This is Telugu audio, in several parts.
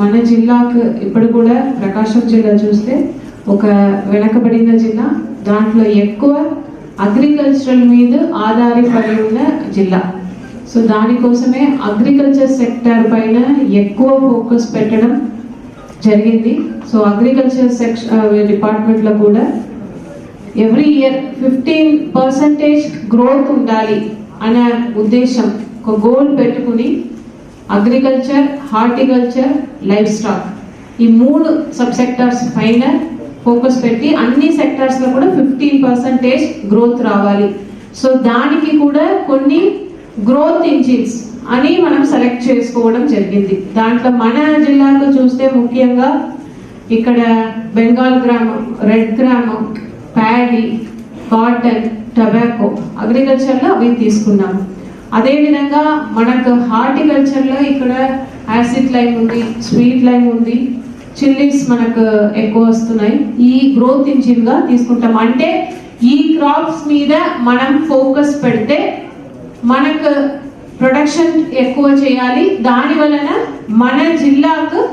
మన జిల్లాకు ఇప్పుడు కూడా ప్రకాశం జిల్లా చూస్తే ఒక వెనకబడిన జిల్లా దాంట్లో ఎక్కువ అగ్రికల్చరల్ మీద ఆధారపడి ఉన్న జిల్లా. సో దానికోసమే అగ్రికల్చర్ సెక్టర్ పైన ఎక్కువ ఫోకస్ పెట్టడం జరిగింది. సో అగ్రికల్చర్ సెక్ష డిపార్ట్మెంట్లో కూడా every year fifteen percentage growth ఉండాలి అనే ఉద్దేశం ఒక గోల్ పెట్టుకుని అగ్రికల్చర్ హార్టికల్చర్ లైఫ్ స్టాక్ ఈ మూడు సబ్ సెక్టార్స్ పైన ఫోకస్ పెట్టి అన్ని సెక్టార్స్లో కూడా ఫిఫ్టీన్ పర్సంటేజ్ గ్రోత్ రావాలి. సో దానికి కూడా కొన్ని గ్రోత్ ఇంజిన్స్ అని మనం సెలెక్ట్ చేసుకోవడం జరిగింది. దాంట్లో మన జిల్లాలో చూస్తే ముఖ్యంగా ఇక్కడ బెంగాల్ గ్రామం రెడ్ గ్రామం ప్యాడీ కాటన్ టొబాకో అగ్రికల్చర్లో అవి తీసుకున్నాము. అదేవిధంగా మనకు హార్టికల్చర్లో ఇక్కడ యాసిడ్ లైమ్ ఉంది స్వీట్ లైమ్ ఉంది చిల్లీస్ మనకు ఎక్కువ వస్తున్నాయి. ఈ గ్రోత్ ఇంజిన్గా తీసుకుంటాం. అంటే ఈ క్రాప్స్ మీద మనం ఫోకస్ పెడితే మనకు ప్రొడక్షన్ ఎక్కువ చేయాలి. దాని వలన మన జిల్లాకు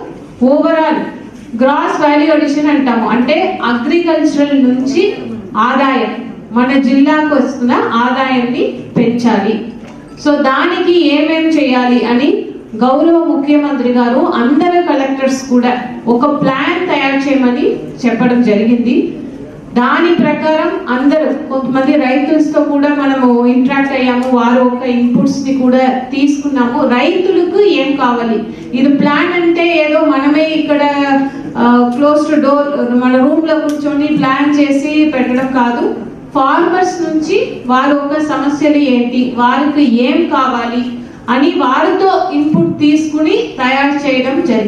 ఓవరాల్ గ్రాస్ వాల్యూ అడిషన్ అంటాము. అంటే అగ్రికల్చరల్ నుంచి ఆదాయం మన జిల్లాకు వస్తున్న ఆదాయాన్ని పెంచాలి. సో దానికి ఏమేం చేయాలి అని గౌరవ ముఖ్యమంత్రి గారు అందరు కలెక్టర్స్ కూడా ఒక ప్లాన్ తయారు చేయమని చెప్పడం జరిగింది. దాని ప్రకారం అందరూ కొంతమంది రైతులతో కూడా మనము ఇంటరాక్ట్ అయ్యాము వారు ఒక ఇన్పుట్స్ని కూడా తీసుకున్నాము. రైతులకు ఏం కావాలి? ఇది ప్లాన్ అంటే ఏదో మనమే ఇక్కడ క్లోజ్ టు డోర్ మన రూమ్లో కూర్చొని ప్లాన్ చేసి పెట్టడం కాదు. ఫార్మర్స్ నుంచి వారు ఒక సమస్యలు ఏంటి? వారికి ఏం కావాలి? అని వారితో ఇన్పుట్ తీసుకుని తయారు చేయడం జరిగింది.